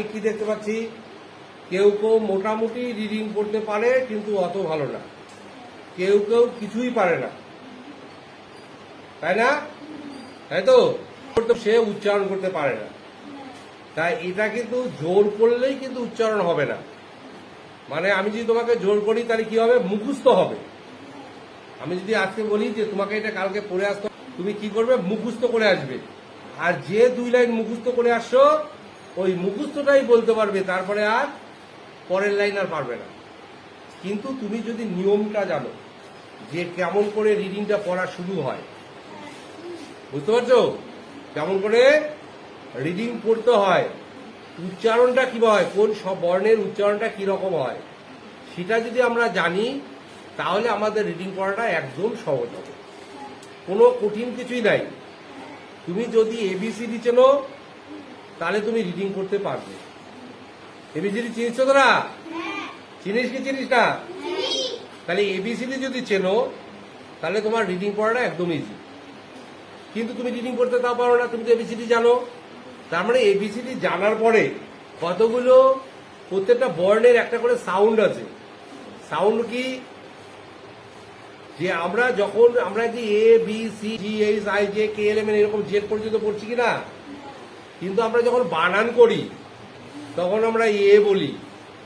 আমি কি দেখতে পাচ্ছি? কেউ কেউ মোটামুটি রিডিং করতে পারে, কিন্তু অত ভালো না। কেউ কেউ কিছুই পারে না। তাই না? তাই তো? সে উচ্চারণ করতে পারে না। তাই এটা কিন্তু জোর করলেই কিন্তু উচ্চারণ হবে না। মানে আমি যদি তোমাকে জোর করি, তাহলে কি হবে? মুখস্থ হবে। আমি যদি আজকে বলি যে তোমাকে এটা কালকে পড়ে আসতে তুমি কি করবে? মুখস্থ করে আসবে। আর যে দুই লাইন মুখস্থ করে আসছো ওই মুখস্থটাই বলতে পারবে, তারপরে আর পরের লাইন আর পারবে না। কিন্তু তুমি যদি নিয়মটা জানো, যে কেমন করে রিডিংটা পড়া শুরু হয়, বুঝতে পারছ? কেমন করে রিডিং পড়তে হয়, উচ্চারণটা কি হয়, কোন সব বর্ণের উচ্চারণটা কি রকম হয়, সেটা যদি আমরা জানি, তাহলে আমাদের রিডিং পড়াটা একদম সহজ হবে। কোনো কঠিন কিছুই নাই। তুমি যদি এবিসিডি চেনো তাহলে তুমি রিডিং করতে পারবে। এবিসিডি চিনিস তোরা? চিনিস কি চিনিস না তাহলে এবিসিডি যদি চেনো, তাহলে তোমার রিডিং পড়াটা একদম ইজি কিন্তু তুমি রিডিং করতে তাও পারো না, তুমি তো এবিসিডি জানো। তার মানে এবিসিডি জানার পরে কতগুলো প্রত্যেকটা বর্ণের একটা করে সাউন্ড আছে। সাউন্ড কি? যে আমরা যখন আমরা যে A B C G H I J K L M এরকম জেড পর্যন্ত পড়ছি কি না কিন্তু আমরা যখন বানান করি তখন আমরা এ বলি।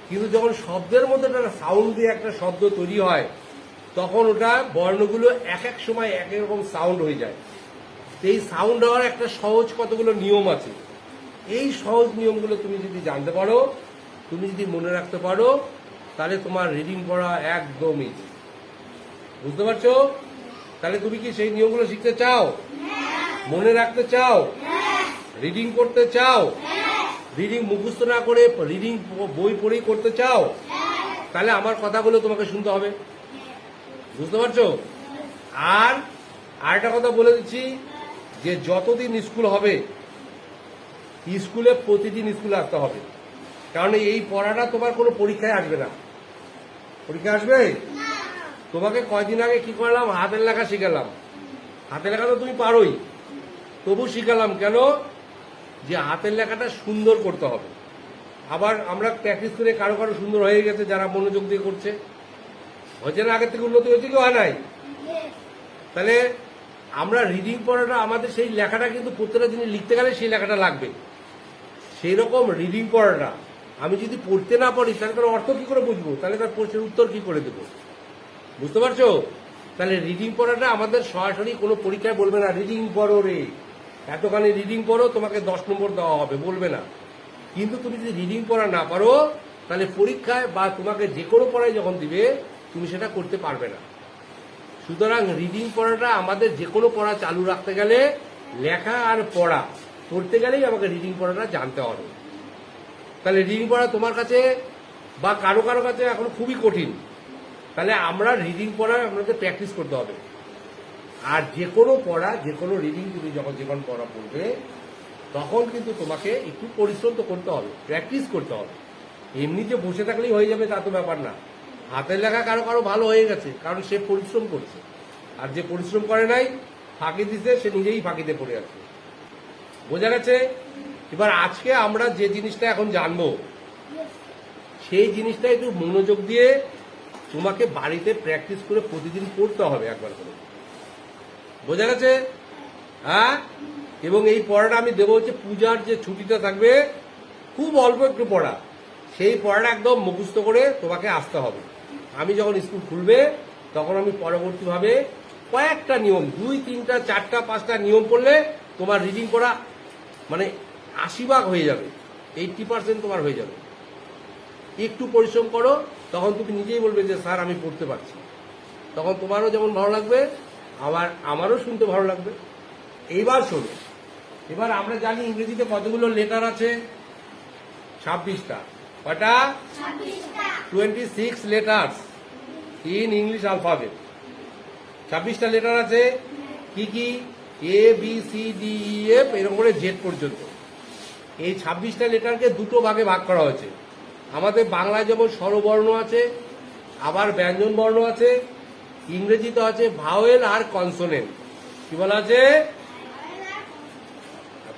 কিন্তু যখন শব্দের মধ্যে একটা সাউন্ড দিয়ে একটা শব্দ তৈরি হয় তখন ওটা বর্ণগুলো এক এক সময় এক এক রকম সাউন্ড হয়ে যায়। এই সাউন্ড হওয়ার একটা সহজ কতগুলো নিয়ম আছে? এই সহজ নিয়মগুলো তুমি যদি জানতে পারো তুমি যদি মনে রাখতে পারো তাহলে তোমার রিডিং পড়া একদম ইজি বুঝতে পারছ? তাহলে তুমি কি সেই নিয়মগুলো শিখতে চাও? মনে রাখতে চাও? রিডিং করতে চাও? রিডিং মুখস্থ না করে রিডিং বই পড়েই করতে চাও? তাহলে আমার কথাগুলো তোমাকে শুনতে হবে। বুঝতে পারছ? আর আরেকটা কথা বলে দিচ্ছি যে যতদিন স্কুল হবে স্কুলে প্রতিদিন স্কুলে আসতে হবে। কারণ এই পড়াটা তোমার কোনো পরীক্ষায় আসবে না। পরীক্ষা আসবে? তোমাকে কয়দিন আগে কি করলাম? হাতের লেখা শিখালাম। হাতের লেখা তো তুমি পারোই। তবু শিখালাম কেন? যে হাতের লেখাটা সুন্দর করতে হবে। আবার আমরা প্র্যাকটিস করে কারও কারও সুন্দর হয়ে গেছে, যারা মনোযোগ দিয়ে করছে। হচ্ছে না আগের থেকে উন্নতি হয়েছে কি হয় নাই? তাহলে আমরা রিডিং পড়াটা, আমাদের সেই লেখাটা কিন্তু প্রত্যেকটা জিনিস লিখতে গেলে সেই লেখাটা লাগবে। সেই রকম রিডিং পড়াটা। আমি যদি পড়তে না পারি, তাহলে তার অর্থ কি করে বুঝব? তাহলে তার প্রশ্নের উত্তর কি করে দেবো? বুঝতে পারছ? তাহলে রিডিং পড়াটা আমাদের সরাসরি কোনো পরীক্ষায় বলবে না রিডিং পড়ো রে। এতখানি রিডিং পড়ো, তোমাকে দশ নম্বর দেওয়া হবে, বলবে না। কিন্তু তুমি যদি রিডিং পড়া না পারো, তাহলে পরীক্ষায় বা তোমাকে যে কোনো পড়ায় যখন দিবে, তুমি সেটা করতে পারবে না। সুতরাং রিডিং পড়াটা আমাদের যে কোনো পড়া চালু রাখতে গেলে, লেখা আর পড়া পড়তে গেলেই আমাকে রিডিং পড়াটা জানতে হবে। তাহলে রিডিং পড়া তোমার কাছে বা কারও কারও কাছে এখন খুবই কঠিন। তাহলে আমরা রিডিং পড়া আমাদের প্র্যাকটিস করতে হবে। আর যে কোনো পড়া, যে কোনো রিডিং তুমি যখন যখন পড়া পড়বে, তখন কিন্তু তোমাকে একটু পরিশ্রম তো করতে হবে প্র্যাকটিস করতে হবে। এমনি যে বসে থাকলেই হয়ে যাবে তা তো ব্যাপার না। হাতের লেখা কারও কারও ভালো হয়ে গেছে, কারণ সে পরিশ্রম করছে। আর যে পরিশ্রম করে নাই, ফাঁকি দিতে সে নিজেই ফাঁকিতে পড়ে আছে। বোঝা গেছে? এবার আজকে আমরা যে জিনিসটা এখন জানব, সেই জিনিসটা একটু মনোযোগ দিয়ে তোমাকে বাড়িতে প্র্যাকটিস করে প্রতিদিন পড়তে হবে একবার করে। বোঝা গেছে? হ্যাঁ? এবং এই পড়াটা আমি দেবো হচ্ছে পূজার যে ছুটিটা থাকবে, খুব অল্প একটু পড়া। সেই পড়াটা একদম মুখস্থ করে তোমাকে আসতে হবে। আমি যখন স্কুল খুলবে, তখন আমি পরবর্তীভাবে কয়েকটা নিয়ম, দুই, তিনটা, চারটা, পাঁচটা নিয়ম পড়লে তোমার রিডিং করা মানে আশি ভাগ হয়ে যাবে। এইটটি পার্সেন্ট তোমার হয়ে যাবে। একটু পরিশ্রম করো, তখন তুমি নিজেই বলবে যে, স্যার, আমি পড়তে পারছি তখন তোমারও যেমন ভালো লাগবে আবার আমারও শুনতে ভালো লাগবে। এইবার শোনো এবার আমরা জানি ইংরেজিতে কতগুলো লেটার আছে? ছাব্বিশটা। কটা? Twenty six letters in English alphabet ছাব্বিশটা লেটার আছে? কি কি? A B C D E F এরকম করে জেড পর্যন্ত। এই ছাব্বিশটা লেটারকে দুটো ভাগে ভাগ করা হয়েছে। আমাদের বাংলায় যেমন স্বরবর্ণ আছে আবার ব্যঞ্জন বর্ণ আছে ইংরেজিতে আছে ভাওয়েল আর কনসোনেন্ট কি বলা আছে?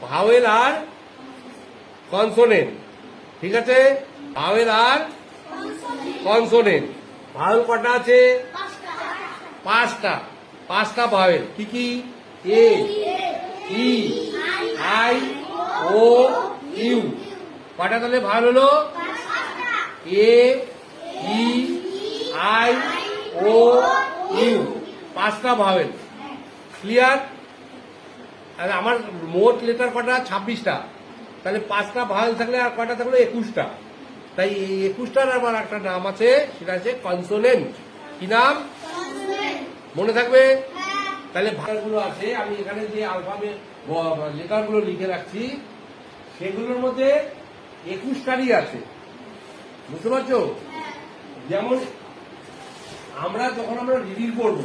ভাওয়েল আর কনসোনেন্ট ঠিক আছে? ভাওয়েল আর কনসোনেন্ট ভাওয়েল কটা আছে? পাঁচটা। পাঁচটা ভাওয়েল। কি কি? A, E, I, O, U. কটা তাহলে ভাওয়েল হলো? A, E, I, O U পাঁচটা ভাওয়েল ক্লিয়ার আর আমার মোট লেটার কটা? ছাব্বিশটা। তাহলে পাঁচটা ভাওয়েল থাকলে আর কটা থাকল? একুশটা। তাই এই একুশটার আমার একটা নাম আছে সেটা আছে কনসোনেন্ট কি নাম? মনে থাকবে? তাহলে ভাষাগুলো আছে আমি এখানে যে আলফাবে লেটারগুলো লিখে রাখছি সেগুলোর মধ্যে একুশটারই আছে। বুঝতে পারছ? যেমন আমরা যখন আমরা রিডিং করব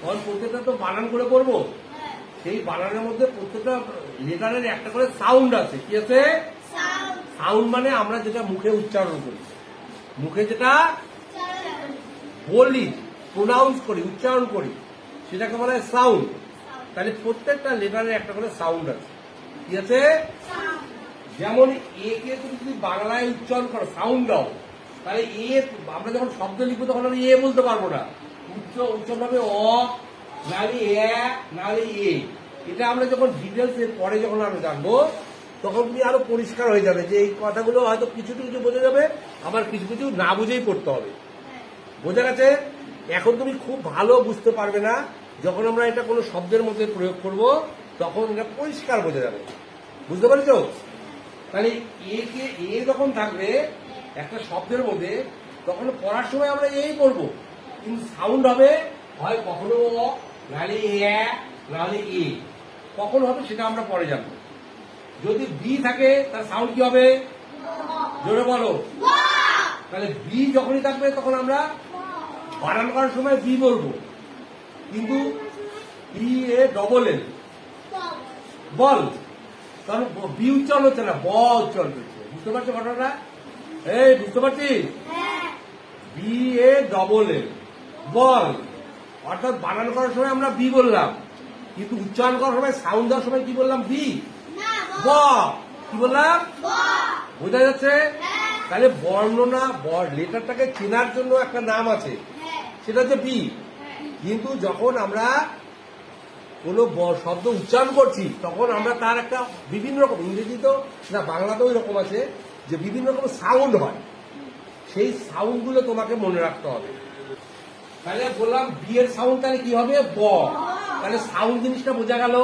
তখন প্রত্যেকটা তো বানান করে করব সেই বানানের মধ্যে প্রত্যেকটা লেটারের একটা করে সাউন্ড আছে। কি আছে? সাউন্ড মানে আমরা যেটা মুখে উচ্চারণ করি। মুখে যেটা বলি প্রোনাউন্স করি উচ্চারণ করি সেটাকে বলা হয় সাউন্ড তাহলে প্রত্যেকটা লেটারের একটা করে সাউন্ড আছে। কি আছে? যেমন এ কে তুমি যদি বাংলায় উচ্চারণ করো সাউন্ড দাও। তাহলে এ, আমরা যখন শব্দ লিখব তখন আমি এ বলতে পারব না। উচ্চ উচ্চারণ হবে অ নাহলে এ নাহলে এ। এটা আমরা যখন ডিটেলস এর পরে যখন আমরা জানব, তখন তুমি আরও পরিষ্কার হয়ে যাবে যে এই কথাগুলো হয়তো কিছু কিছু বোঝা যাবে, আবার কিছু কিছু না বুঝেই পড়তে হবে। বোঝা গেছে? এখন তুমি খুব ভালো বুঝতে পারবে না, যখন আমরা এটা কোনো শব্দের মধ্যে প্রয়োগ করব, তখন এটা পরিষ্কার বোঝা যাবে। বুঝতে পারছ? তাহলে এ কে, এ যখন থাকবে একটা শব্দের মধ্যে তখন পড়ার সময় আমরা এই পড়ব। কিন্তু সাউন্ড হবে, হয় কখনো নাহলে এ নাহলে এ। কখন হবে সেটা আমরা পরে জানব। যদি বি থাকে, তার সাউন্ড কি হবে? জোরে বলো। তাহলে বি যখনই থাকবে, তখন আমরা বানান করার সময় বি বলব। কিন্তু ই এ ডবল এল বল। কারণ বি উচ্চারণ হচ্ছে না, ব উচ্চারণ হচ্ছে। বুঝতে পারছ ঘটনাটা এই বুঝতে পারছিস বি এ ডবল এ বল। অর্থাৎ বানান করার সময় আমরা বি বললাম কিন্তু উচ্চারণ করার সময় সাউন্ড দেওয়ার সময় কি বললাম? বি। ব। কি বললাম? বোঝা যাচ্ছে? তাহলে বর্ণনা লেটারটাকে চেনার জন্য একটা নাম আছে। সেটা হচ্ছে বি। কিন্তু যখন আমরা কোনো ব- শব্দ উচ্চারণ করছি তখন আমরা তার একটা বিভিন্ন রকম ইংরেজি তো না বাংলাতেও এরকম আছে। যে বিভিন্ন রকম সাউন্ড হয়। সেই সাউন্ডগুলো তোমাকে মনে রাখতে হবে। তাহলে বললাম বি এর সাউন্ড তাহলে কি হবে? ব। তাহলে সাউন্ড জিনিসটা বোঝা গেল।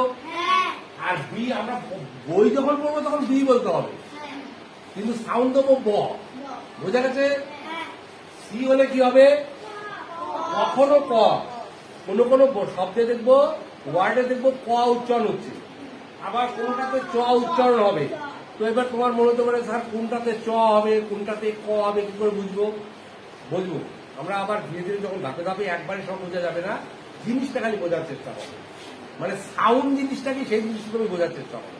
আর বি আমরা বই যখন পড়ব তখন বি বলতে হবে। কিন্তু সাউন্ড দেবো ব। বোঝা গেছে? সি হলে কি হবে? কখনো ক। কোনো কোনো শব্দে দেখব ওয়ার্ডে দেখব, ক উচ্চারণ হচ্ছে। আবার কোনটাতে চ উচ্চারণ হবে? তো এবার তোমার মনে হতে পারে, স্যার, কোনটাতে চ হবে, কোনটাতে ক হবে, কি করে বুঝব? বুঝব। আমরা আবার ধীরে ধীরে যখন ধাপে ধাপে একবারে সব বোঝা যাবে না, জিনিসটা খালি বোঝার চেষ্টা করো। মানে সাউন্ড জিনিসটা কি, সেই জিনিসটা তুমি বোঝার চেষ্টা করো।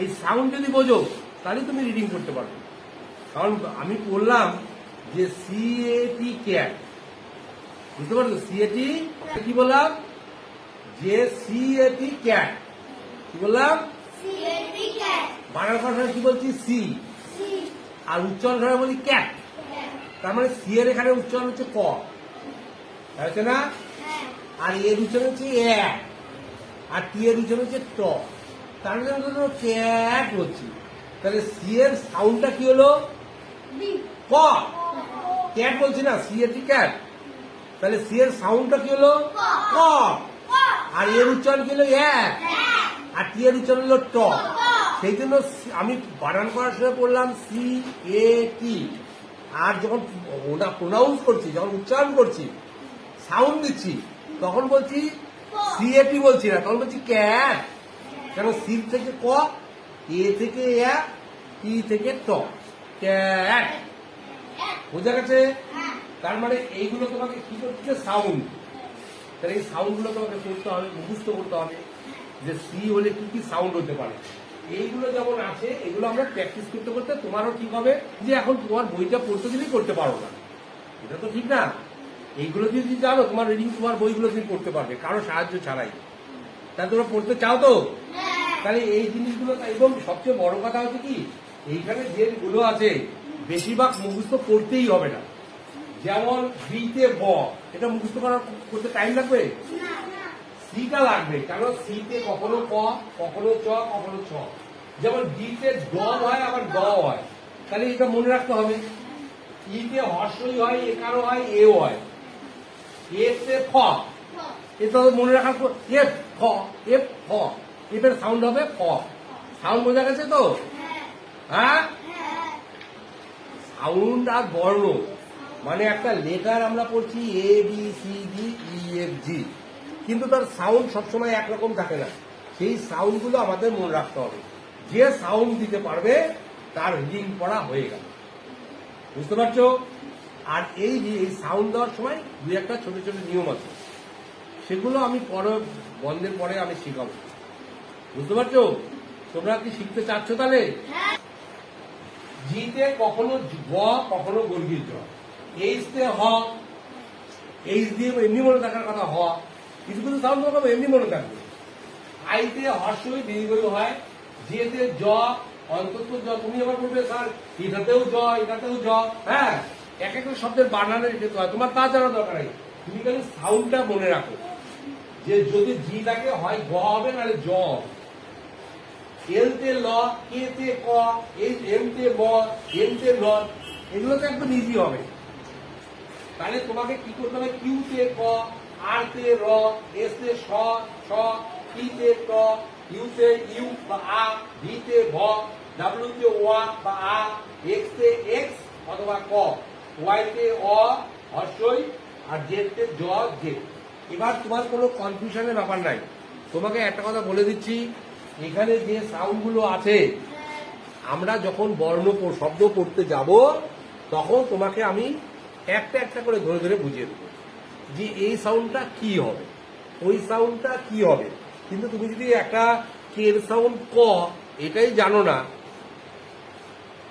এই সাউন্ড যদি বোঝো, তাহলে তুমি রিডিং করতে পারবে। কারণ আমি বললাম যে সিএটি ক্যাট বুঝতে পারছ? সিএটি কি বললাম? যে সিএটি ক্যাট কি বললাম? বানান করার সময় কি বলছি? সি। আর উচ্চারণ সময় বলি ক্যাট। তার মানে সি এর এখানে উচ্চারণ হচ্ছে ক। হয়েছে না? আর এর উচ্চারণ হচ্ছে এ। আর টি এর উচ্চারণ হচ্ছে ট। তার জন্য ক্যাট হচ্ছে তাহলে সি এর সাউন্ডটা কি হলো? ক। ক্যাট বলছি না সি এর ক্যাট? তাহলে সি এর সাউন্ডটা কি হলো? ক। আর এর উচ্চারণ কি হলো? এ আর টি এর উচ্চারণ হলো ট। সেই জন্য আমি বানান করার সময় বললাম সি এ টি আর যখন ওটা প্রোনাউন্স করছি, যখন উচ্চারণ করছি সাউন্ড দিচ্ছি, তখন বলছি সি এ টি বলছি না, তখন বলছি ক্যাট কেন সি থেকে ক এ থেকে টি থেকে ট। ক্যাট বোঝা গেছে? তার মানে এইগুলো তোমাকে কি করছে? সাউন্ড তাহলে এই সাউন্ডগুলো তোমাকে করতে হবে, মুখস্থ করতে হবে যে সি হলে কি কি সাউন্ড হতে পারে। এইগুলো যেমন আছে, এগুলো আমরা প্র্যাকটিস করতে করতে তোমারও ঠিক হবে যে এখন তোমার বইটা পড়তে দিলেই করতে পারো না। এটা তো ঠিক না। এইগুলো যদি জানো, তোমার রিডিং তোমার বইগুলো তুমি পড়তে পারবে, কারও সাহায্য ছাড়াই। তাহলে তোমরা পড়তে চাও তো? তাহলে এই জিনিসগুলো এবং সবচেয়ে বড় কথা হচ্ছে কি, এইখানে যেগুলো আছে, বেশিরভাগ মুখস্থ করতেই হবে না। যেমন বিতে ব, এটা মুখস্থ করার করতে টাইম লাগবে? সিটা লাগবে কারণ সিতে কখনো ক কখনো চ কখনো ছ। যেমন ডিতে ড হয় আবার ড হয়। তাহলে এটা মনে রাখতে হবে। ইতে হর্ষই হয় একারও হয় এও হয়। এতে ফ। এটা মনে রাখার এফ ফ এফ ফ এটার সাউন্ড হবে ফ সাউন্ড বোঝা গেছে তো? হ্যাঁ। সাউন্ড আর বর্ণ। মানে একটা লেটার আমরা পড়ছি A B C D E F G কিন্তু তার সাউন্ড সবসময় একরকম থাকে না। সেই সাউন্ডগুলো আমাদের মনে রাখতে হবে। যে সাউন্ড দিতে পারবে তার রিডিং পড়া হয়ে গেল। বুঝতে পারছ? আর এই যে এই সাউন্ড দেওয়ার সময় দুই একটা ছোট ছোট নিয়ম আছে। সেগুলো আমি পরে বন্ধের পরে আমি শিখাবো। বুঝতে পারছ? তোমরা কি শিখতে চাচ্ছ তাহলে? জিতে কখনো গ কখনো গর্গির জ। এইচতে হ। এইচ দিয়ে এমনি মনে থাকার কথা হ। কিছু কিছু সাউন্ড হবে, এমনি মনে থাকবে। আইতে হর্ষই দীর্ঘই হয়। যেতে জ, অন্তত জ, তুমি আবার বলবে, স্যার, এটাতেও জ এটাতেও জ। হ্যাঁ এক একটা শব্দের বানানের যেতে হয়, তোমার তা জানা দরকার নেই। তুমি খালি সাউন্ডটা মনে রাখো। যে যদি জি থাকে হয় গ হবে, নাহলে জ হবে। এলতে ল কেতে ক এই এমতে ব এমতে ল এগুলো তো একদম ইজি হবে। তাহলে তোমাকে কি করতে হবে? কিউতে ক আর তে র, এস তে স স টি তে ট, ইউতে ইউ বা আ ভি তে ভ ডাব্লিউ তে ওয়া বা আ এক্স তে এক্স অথবা ক ওয়াই তে অ হর্ষই আর জেড তে জ, জেড। এবার তোমার কোনো কনফিউশনের ব্যাপার নাই। তোমাকে একটা কথা বলে দিচ্ছি, এখানে যে সাউন্ডগুলো আছে, আমরা যখন বর্ণ শব্দ পড়তে যাব, তখন তোমাকে আমি একটা একটা করে ধরে ধরে বুঝিয়ে দেবো। যে এই সাউন্ডটা কি হবে? ওই সাউন্ডটা কি হবে? কিন্তু তুমি যদি একটা কের সাউন্ড ক এটাই জানো না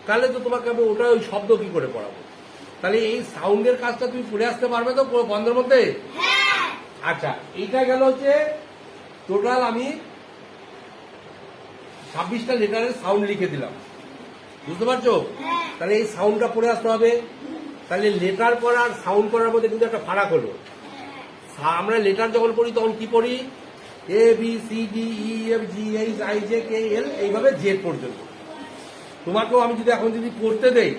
তাহলে তো তোমাকে আমি ওটা ওই শব্দ কি করে পড়াবো? তাহলে এই সাউন্ডের কাজটা তুমি পড়ে আসতে পারবে তো বন্ধের মধ্যে? আচ্ছা এটা গেল হচ্ছে টোটাল আমি ছাব্বিশটা লেটারের সাউন্ড লিখে দিলাম। বুঝতে পারছ? তাহলে এই সাউন্ডটা পড়ে আসতে হবে। তাহলে লেটার পড়া আর সাউন্ড করার মধ্যে কিন্তু একটা ফারাক হলো। আমরা লেটার যখন পড়ি তখন কি পড়ি? A B C D E F G H I J K L এইভাবে জেড পর্যন্ত। তোমাকেও আমি যদি এখন যদি পড়তে দেই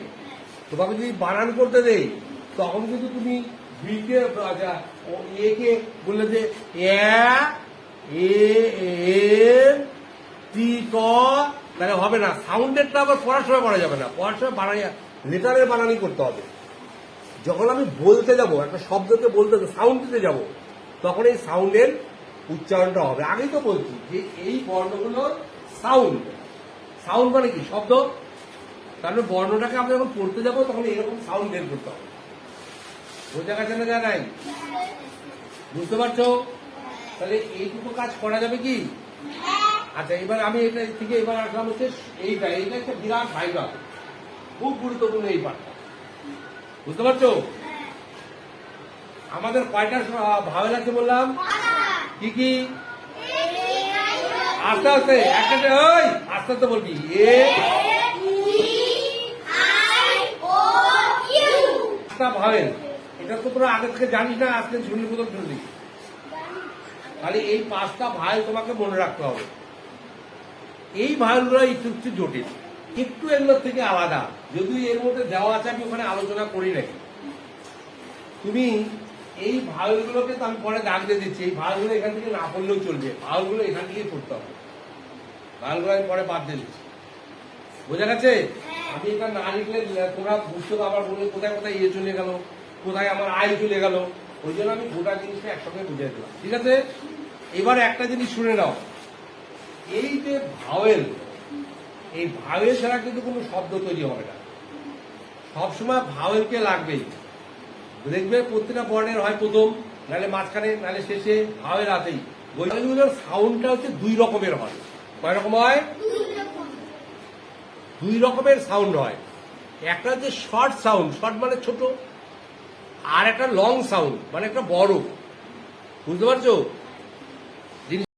তোমাকে যদি বানান করতে দেই তখন কিন্তু তুমি বিকে আচ্ছা, ও একে বললে যে এ টি ক হবে না। সাউন্ডেরটা আবার পড়ার সময় পড়া যাবে না। পড়ার সময় বানাই লেটারের বানানি করতে হবে। যখন আমি বলতে যাব, একটা শব্দকে বলতে সাউন্ড দিতে যাব, তখন এই সাউন্ডের উচ্চারণটা হবে। আগেই তো বলছি যে এই বর্ণগুলো সাউন্ড সাউন্ড মানে কি? শব্দ। তারপরে বর্ণটাকে আমরা যখন পড়তে যাব, তখন এরকম সাউন্ড বের করতে হবে। বোঝা গেছে না যা নাই? বুঝতে পারছ? তাহলে এইটুকু কাজ করা যাবে কি? আচ্ছা এবার আমি এটা থেকে এবার আসলাম হচ্ছে এইটা। এইটা একটা বিরাট ভাইবা খুব গুরুত্বপূর্ণ এই পাঠটা বুঝতে পারছ? আমাদের কয়টা ভাওয়েল আছে বললাম? কি কি? আস্তে আস্তে একটা ওই আস্তে আস্তে বলবি। এ একটা ভাওয়েল এটা তো তোরা আগে থেকে জানিস না আজকে শুনলি প্রথম শুনলি তাহলে এই পাঁচটা ভাইল তোমাকে মনে রাখতে হবে। এই ভাইলগুলো একটু একটু জটিল। একটু এগুলোর থেকে আলাদা। যদি এর মধ্যে দেওয়া আছে আমি ওখানে আলোচনা করি নাকি তুমি এই ভাইলগুলোকে তো আমি পরে দাগ দিয়ে দিচ্ছি। এই ভাইলগুলো এখান থেকে না পড়লেও চলবে। ভাইলগুলো এখান থেকেই পড়তে হবে। ভাইলগুলো আমি পরে বাদ দিয়ে দিচ্ছি। বোঝা গেছে? আমি এটা না লিখলে তোমরা বুঝতে আবার বলবে কোথায় কোথায় ইয়ে চলে গেল কোথায় আমার আয় চলে গেল। ওই জন্য আমি গোটা জিনিসটা একসঙ্গে বুঝিয়ে দিলাম। ঠিক আছে? এবার একটা জিনিস শুনে নাও। এই যে ভাওয়েল এই ভাওয়েল ছাড়া কিন্তু কোনো শব্দ তৈরি হবে না। সবসময় ভাওয়েলকে লাগবেই। দেখবে প্রত্যেকটা বর্ণের হয় প্রথম, নাহলে মাঝখানে, নাহলে শেষে ভাওয়েল আছেই বইগুলোর সাউন্ডটা হচ্ছে দুই রকমের হয়। কয় রকম হয়? দুই রকমের সাউন্ড হয়। একটা হচ্ছে শর্ট সাউন্ড শর্ট মানে ছোট, আর একটা লং সাউন্ড মানে একটা বড়। বুঝতে পারছ?